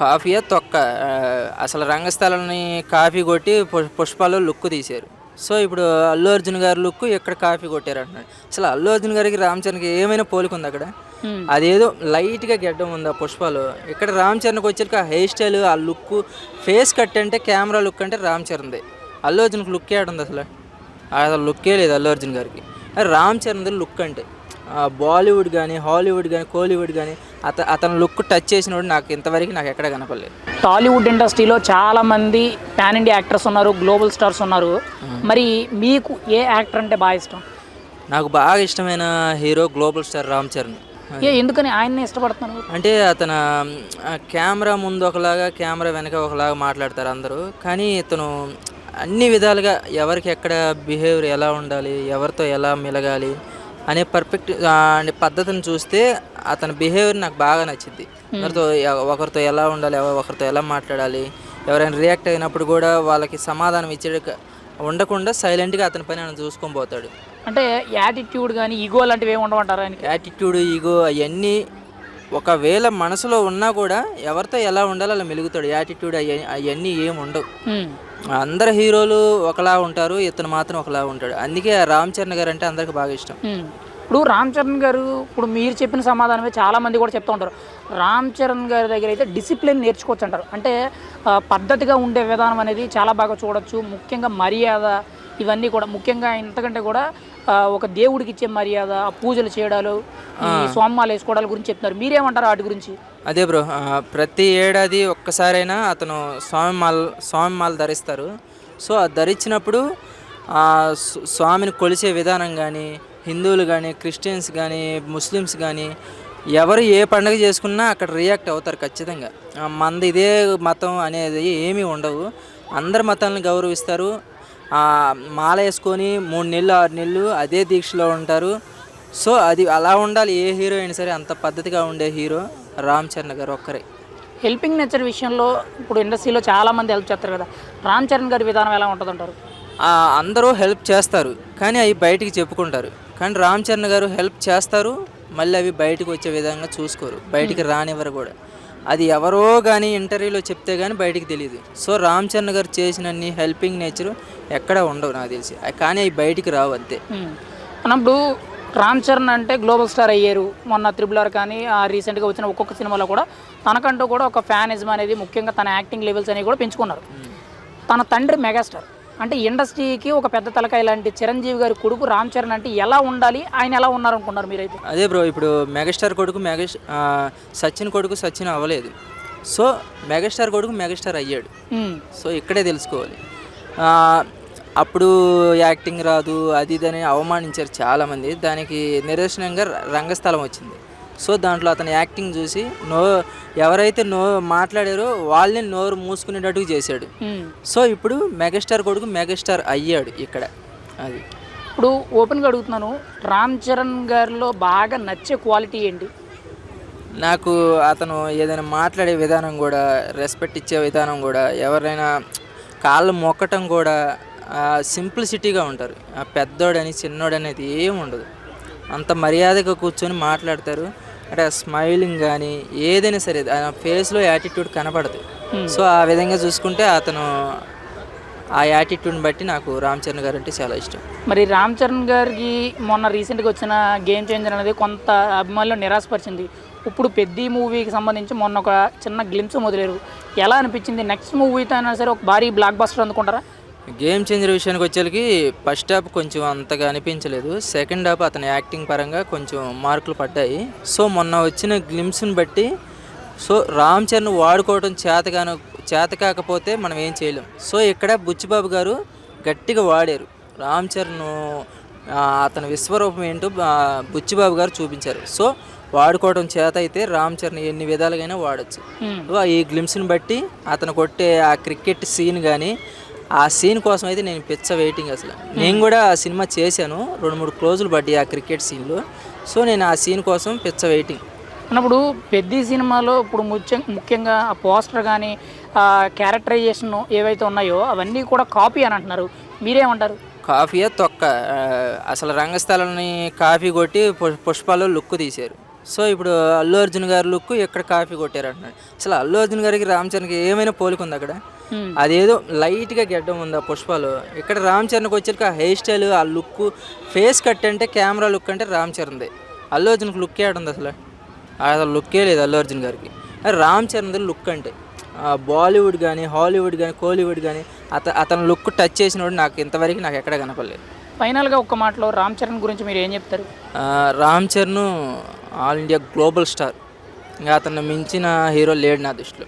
కాఫీయే తొక్క అసలు రంగస్థలాన్ని కాఫీ కొట్టి పుష్పాలు లుక్ తీశారు. సో ఇప్పుడు అల్లు అర్జున్ గారి లుక్ ఇక్కడ కాఫీ కొట్టారు అంటున్నాడు. అసలు అల్లు అర్జున్ గారికి రామ్ చరణ్కి ఏమైనా పోలిక ఉంది అక్కడ అదేదో లైట్గా గెడ్డం ఉంది ఆ పుష్పాలు? ఇక్కడ రామ్ చరణ్కి వచ్చాక ఆ హెయిర్ స్టైల్ ఆ లుక్ ఫేస్ కట్ అంటే కెమెరా లుక్ అంటే రామ్ చరణ్ది. అల్లు అర్జున్కి లుక్ ఏడుంది అసలు? అసలు లుక్కే లేదు అల్లు అర్జున్ గారికి. రామ్ చరణ్ది లుక్ అంటే. బాలీవుడ్ కానీ హాలీవుడ్ కానీ కోలీవుడ్ కానీ అత అతని లుక్ టచ్ చేసినప్పుడు నాకు ఇంతవరకు నాకు ఎక్కడ కనపడలేదు. టాలీవుడ్ ఇండస్ట్రీలో చాలా మంది పాన్ ఇండియా యాక్టర్స్ ఉన్నారు గ్లోబల్ స్టార్స్ ఉన్నారు. మరి మీకు ఏ యాక్టర్ అంటే బాగా ఇష్టం? నాకు బాగా ఇష్టమైన hero global star Ram Charan. ఏ ఎందుకని ఆయన్ని ఇష్టపడుతున్నారు? అంటే అతను కెమెరా ముందు ఒకలాగా కెమెరా వెనక ఒకలాగా మాట్లాడతారు అందరూ. కానీ ఇతను అన్ని విధాలుగా ఎవరికి ఎక్కడ బిహేవియర్ ఎలా ఉండాలి ఎవరితో ఎలా మెలగాలి అనే పర్ఫెక్ట్ అనే పద్ధతిని చూస్తే అతని బిహేవియర్ నాకు బాగా నచ్చింది. ఎవరితో ఒకరితో ఎలా ఉండాలి ఒకరితో ఎలా మాట్లాడాలి ఎవరైనా రియాక్ట్ అయినప్పుడు కూడా వాళ్ళకి సమాధానం ఇచ్చే ఉండకుండా సైలెంట్గా అతని పని ఆయన చూసుకొని పోతాడు. అంటే యాటిట్యూడ్ కానీ ఈగో లాంటివి ఏమి ఉండమంటారా యాటిట్యూడ్ ఈగో అవన్నీ ఒకవేళ మనసులో ఉన్నా కూడా ఎవరితో ఎలా ఉండాలో అలా మెలుగుతాడు. యాటిట్యూడ్ అవన్నీ ఏమి ఉండవు. అందరు హీరోలు ఒకలా ఉంటారు ఇతను మాత్రం ఒకలా ఉంటాడు. అందుకే రామ్ చరణ్ గారు అంటే అందరికి బాగా ఇష్టం. ఇప్పుడు రామ్ చరణ్ గారు ఇప్పుడు మీరు చెప్పిన సమాధానమే చాలా మంది కూడా చెప్తూ ఉంటారు. రామ్ చరణ్ గారి దగ్గర అయితే డిసిప్లిన్ నేర్చుకోవచ్చు అంటారు. అంటే పద్ధతిగా ఉండే విధానం అనేది చాలా బాగా చూడొచ్చు. ముఖ్యంగా మర్యాద ఇవన్నీ కూడా ముఖ్యంగా ఇంతకంటే కూడా ఒక దేవుడికి ఇచ్చే మర్యాద పూజలు చేయడాలు ఈ స్వామాలు వేసుకోవడాల గురించి చెప్తున్నారు. మీరేమంటారు వాటి గురించి? అదే బ్రో ప్రతి ఏడాది ఒక్కసారైనా అతను స్వామి మాల స్వామి మాల ధరిస్తారు. సో అది ధరించినప్పుడు స్వామిని కొలిచే విధానం కానీ హిందువులు కానీ క్రిస్టియన్స్ కానీ ముస్లిమ్స్ కానీ ఎవరు ఏ పండుగ చేసుకున్నా అక్కడ రియాక్ట్ అవుతారు ఖచ్చితంగా. ఆ, మనది ఇదే మతం అనేది ఏమీ ఉండవు. అందరి మతాలను గౌరవిస్తారు. మాల వేసుకొని మూడు నెలలు ఆరు నెలలు అదే దీక్షలో ఉంటారు. సో అది అలా ఉండాలి. ఏ హీరో అయినా సరే అంత పద్ధతిగా ఉండే హీరో రామ్ చరణ్ గారు ఒక్కరే. హెల్పింగ్ నేచర్ విషయంలో ఇప్పుడు ఇండస్ట్రీలో చాలా మంది హెల్ప్ చేస్తారు కదా. రామ్ చరణ్ గారి విధానం ఎలా ఉంటుంది అంటారు ఆ, అందరూ హెల్ప్ చేస్తారు. కానీ అవి బయటికి చెప్పుకుంటారు. కానీ రామ్ చరణ్ గారు హెల్ప్ చేస్తారు. మళ్ళీ అవి బయటకు వచ్చే విధంగా చూసుకోరు. బయటికి రానివ్వరు కూడా. అది ఎవరో కానీ ఇంటర్వ్యూలో చెప్తే కానీ బయటికి తెలియదు సో రామ్ చరణ్ గారు చేసినన్ని హెల్పింగ్ నేచర్ ఎక్కడ ఉండవు నాకు తెలిసి. కానీ అవి బయటికి రావు అంతే. అన్నప్పుడు రామ్ చరణ్ అంటే గ్లోబల్ స్టార్ అయ్యారు. మొన్న త్రిబుల్ ఆర్ కానీ ఆ రీసెంట్గా వచ్చిన ఒక్కొక్క సినిమాలో కూడా తనకంటూ కూడా ఒక ఫ్యానిజం అనేది ముఖ్యంగా తన యాక్టింగ్ లెవెల్స్ అనేవి కూడా పెంచుకున్నారు. తన తండ్రి మెగాస్టార్. అంటే ఇండస్ట్రీకి ఒక పెద్ద తలకాయ లాంటి చిరంజీవి గారి కొడుకు రామ్ చరణ్ అంటే ఎలా ఉండాలి? ఆయన ఎలా ఉన్నారు అనుకున్నారు మీరైతే? అదే బ్రో ఇప్పుడు మెగాస్టార్ కొడుకు మెగా సచిన్ కొడుకు సచిన్ అవ్వలేదు. సో మెగాస్టార్ కొడుకు మెగాస్టార్ అయ్యాడు. సో ఇక్కడే తెలుసుకోవాలి. అప్పుడు యాక్టింగ్ రాదు అది ఇది అని అవమానించారు చాలామంది. దానికి నిదర్శనంగా రంగస్థలం వచ్చింది. సో దాంట్లో అతని యాక్టింగ్ చూసి నో ఎవరైతే నో మాట్లాడారో వాళ్ళని నోరు మూసుకునేటట్టుగా చేశాడు. సో ఇప్పుడు మెగాస్టార్ కొడుకు మెగాస్టార్ అయ్యాడు ఇక్కడ అది. ఇప్పుడు ఓపెన్గా అడుగుతున్నాను రామ్ చరణ్ గారిలో బాగా నచ్చే క్వాలిటీ ఏంటి? నాకు అతను ఏదైనా మాట్లాడే విధానం కూడా రెస్పెక్ట్ ఇచ్చే విధానం కూడా ఎవరైనా కాళ్ళు మొక్కటం కూడా సింప్లిసిటీగా ఉంటారు. ఆ పెద్దోడని చిన్నోడు అనేది ఏం ఉండదు. అంత మర్యాదగా కూర్చొని మాట్లాడతారు. అంటే స్మైలింగ్ కానీ ఏదైనా సరే ఆ ఫేస్లో యాటిట్యూడ్ కనపడదు. సో ఆ విధంగా చూసుకుంటే అతను ఆ యాటిట్యూడ్ని బట్టి నాకు రామ్ చరణ్ గారు అంటే చాలా ఇష్టం. మరి రామ్ చరణ్ గారికి మొన్న రీసెంట్గా వచ్చిన గేమ్ చేంజర్ అనేది కొంత అభిమానులు నిరాశపరిచింది. ఇప్పుడు పెద్ద మూవీకి సంబంధించి మొన్న ఒక చిన్న గ్లిమ్స్ మొదలేరు ఎలా అనిపించింది? నెక్స్ట్ మూవీతో అయినా సరే ఒక భారీ బ్లాక్ బస్టర్ అందుకుంటారా? గేమ్ చేంజర్ విషయానికి వచ్చేసరికి ఫస్ట్ హాఫ్ కొంచెం అంతగా అనిపించలేదు. సెకండ్ హాఫ్ అతని యాక్టింగ్ పరంగా కొంచెం మార్కులు పడ్డాయి. సో మొన్న వచ్చిన గ్లిమ్స్ని బట్టి సో రామ్ చరణ్ వాడుకోవడం చేతగాను చేత కాకపోతే మనం ఏం చేయలేం. సో ఇక్కడ బుచ్చిబాబు గారు గట్టిగా వాడారు. రామ్ చరణ్ అతని విశ్వరూపం ఏంటో బుచ్చిబాబు గారు చూపించారు. సో వాడుకోవడం చేత అయితే రామ్ చరణ్ ఎన్ని విధాలుగైనా వాడచ్చు. ఈ గ్లిమ్స్ని బట్టి అతను కొట్టే ఆ క్రికెట్ సీన్ కానీ ఆ సీన్ కోసం అయితే నేను పిచ్చ వెయిటింగ్ అసలు. నేను కూడా ఆ సినిమా చేశాను రెండు మూడు క్లోజులు పడ్డాయి ఆ క్రికెట్ సీన్లో. సో నేను ఆ సీన్ కోసం పిచ్చ వెయిటింగ్ అన్నప్పుడు పెద్ద సినిమాలో ఇప్పుడు ముఖ్యం ముఖ్యంగా ఆ పోస్టర్ కానీ ఆ క్యారెక్టరైజేషన్ ఏవైతే ఉన్నాయో అవన్నీ కూడా కాపీ అని అంటున్నారు. మీరేమంటారు? కాఫీయే తొక్క? అసలు రంగస్థలాన్ని కాఫీ కొట్టి పుష్పాలు లుక్ తీశారు. సో ఇప్పుడు అల్లు అర్జున్ గారి లుక్ ఎక్కడ కాఫీ కొట్టారు అంటున్నాడు అసలు అల్లు అర్జున్ గారికి రామ్ చరణ్కి ఏమైనా పోలిక ఉంది అక్కడ. అదేదో లైట్గా గెడ్డం ఉంది ఆ పుష్పాలు? ఇక్కడ రామ్ చరణ్కి వచ్చరికి ఆ హెయిర్ స్టైల్ ఆ లుక్ ఫేస్ కట్ అంటే కెమెరా లుక్ అంటే రామ్ చరణ్ది. అల్లు అర్జున్కి లుక్ ఏడుంది అసలు? అసలు లుక్కే లేదు అల్లు అర్జున్ గారికి. అది రామ్ చరణ్ది లుక్ అంటే బాలీవుడ్ కానీ హాలీవుడ్ కానీ కోలీవుడ్ కానీ అత అతని లుక్ టచ్ చేసినోడు నాకు ఇంతవరకు నాకు ఎక్కడ కనపడలేదు. ఫైనల్గా ఒక్క మాటలో రామ్ చరణ్ గురించి మీరు ఏం చెప్తారు? Ram Charan all India global star. ఇంకా అతను మించిన హీరో లేడు నా దృష్టిలో.